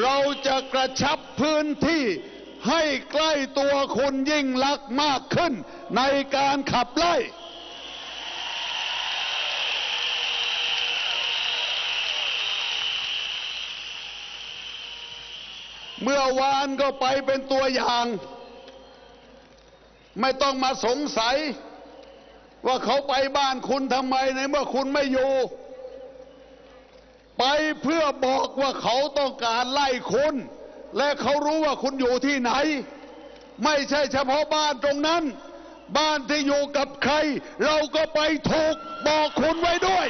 เราจะกระชับพื้นที่ให้ใกล้ตัวคุณยิ่งลักษณ์มากขึ้นในการขับไล่ เมื่อวานก็ไปเป็นตัวอย่าง ไม่ต้องมาสงสัย ว่าเขาไปบ้านคุณทำไมในเมื่อคุณไม่อยู่ เพื่อบอกว่าเขาต้องการไล่คุณ และเขารู้ว่าคุณอยู่ที่ไหน ไม่ใช่เฉพาะบ้านตรงนั้น บ้านที่อยู่กับใคร เราก็ไปถูกบอกคุณไว้ด้วย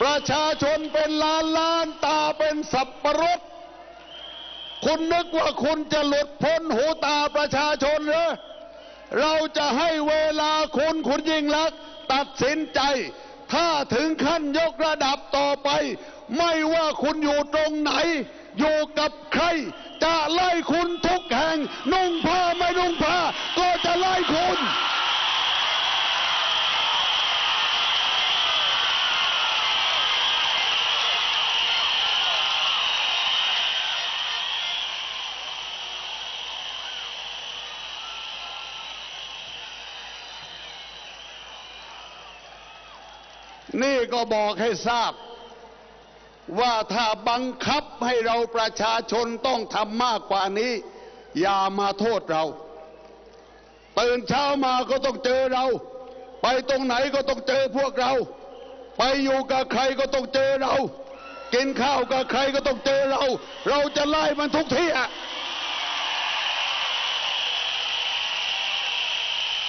ประชาชนเป็นล้านล้านตาเป็นสับประรด คุณนึกว่าคุณจะหลุดพ้นหูตาประชาชนเหรอเราจะให้เวลาคุณคุณยิ่งลักษณ์ตัดสินใจ ถ้าถึงขั้นยกระดับต่อไป ไม่ว่าคุณอยู่ตรงไหน อยู่กับใคร จะไล่คุณทุกแห่งนุ่งผ้าไม่นุ่งผ้า ก็จะไล่คุณ นี่ก็บอกให้ทราบ ว่าถ้าบังคับให้เราประชาชนต้องทำมากกว่านี้ อย่ามาโทษเราตื่นเช้ามาก็ต้องเจอเรา ไปตรงไหนก็ต้องเจอพวกเรา ไปอยู่กับใครก็ต้องเจอเรา กินข้าวกับใครก็ต้องเจอเรา เราจะไล่มันทุกที่อะ